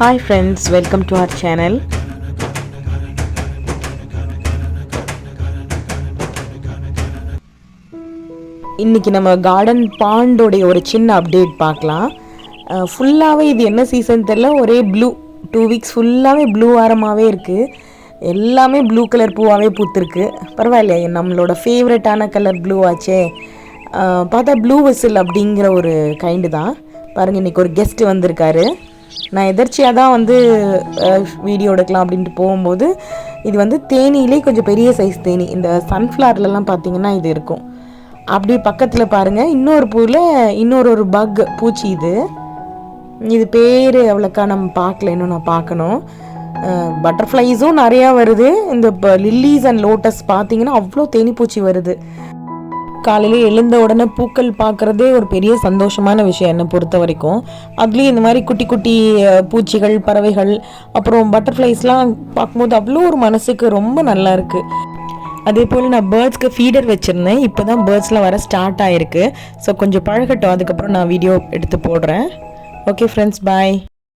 Hi friends welcome to our channel இன்றைக்கி நம்ம garden பாண்டோடைய ஒரு சின்ன அப்டேட் பார்க்கலாம். ஃபுல்லாகவே இது என்ன சீசன் தெரில ஒரே ப்ளூ டூ வீக்ஸ் ஃபுல்லாகவே ப்ளூ வாரமாகவே இருக்குது எல்லாமே ப்ளூ கலர் பூவாகவே பூத்துருக்கு. பரவாயில்லையே நம்மளோட ஃபேவரட்டான கலர் ப்ளூ ஆச்சே. பார்த்தா ப்ளூ வெசில் அப்படிங்கிற ஒரு கைண்டு தான். பாருங்கள் இன்றைக்கி ஒரு கெஸ்ட் வந்திருக்காரு. நான் எதர்ச்சியாக தான் வந்து வீடியோ எடுக்கலாம் அப்படின்ட்டு போகும்போது இது வந்து தேனியிலே கொஞ்சம் பெரிய சைஸ் தேனி. இந்த சன்ஃப்ளவர்லலாம் பார்த்தீங்கன்னா இது இருக்கும். அப்படி பக்கத்தில் பாருங்கள் இன்னொரு பூவில் இன்னொரு ஒரு பக் பூச்சி இது. இது பேர் அவ்வளோக்கா நம்ம பார்க்கல இன்னும் நான் பார்க்கணும் பட்டர்ஃப்ளைஸும் நிறையா வருது. இந்த லில்லிஸ் அண்ட் லோட்டஸ் பார்த்தீங்கன்னா அவ்வளோ தேனி பூச்சி வருது. காலையில் எழுந்த உடனே பூக்கள் பார்க்குறதே ஒரு பெரிய சந்தோஷமான விஷயம் என்னை பொறுத்த வரைக்கும். அதுலேயும் இந்த மாதிரி குட்டி குட்டி பூச்சிகள் பறவைகள் அப்புறம் பட்டர்ஃப்ளைஸ்லாம் பார்க்கும்போது அவ்வளோ ஒரு மனசுக்கு ரொம்ப நல்லா இருக்குது அதே போல் நான் பேர்ட்ஸ்க்கு ஃபீடர் வச்சுருந்தேன். இப்போ தான் பேர்ட்ஸ்லாம் வர ஸ்டார்ட் ஆகிருக்கு ஸோ கொஞ்சம் பழகட்டும். அதுக்கப்புறம் நான் வீடியோ எடுத்து போடுறேன். Okay friends bye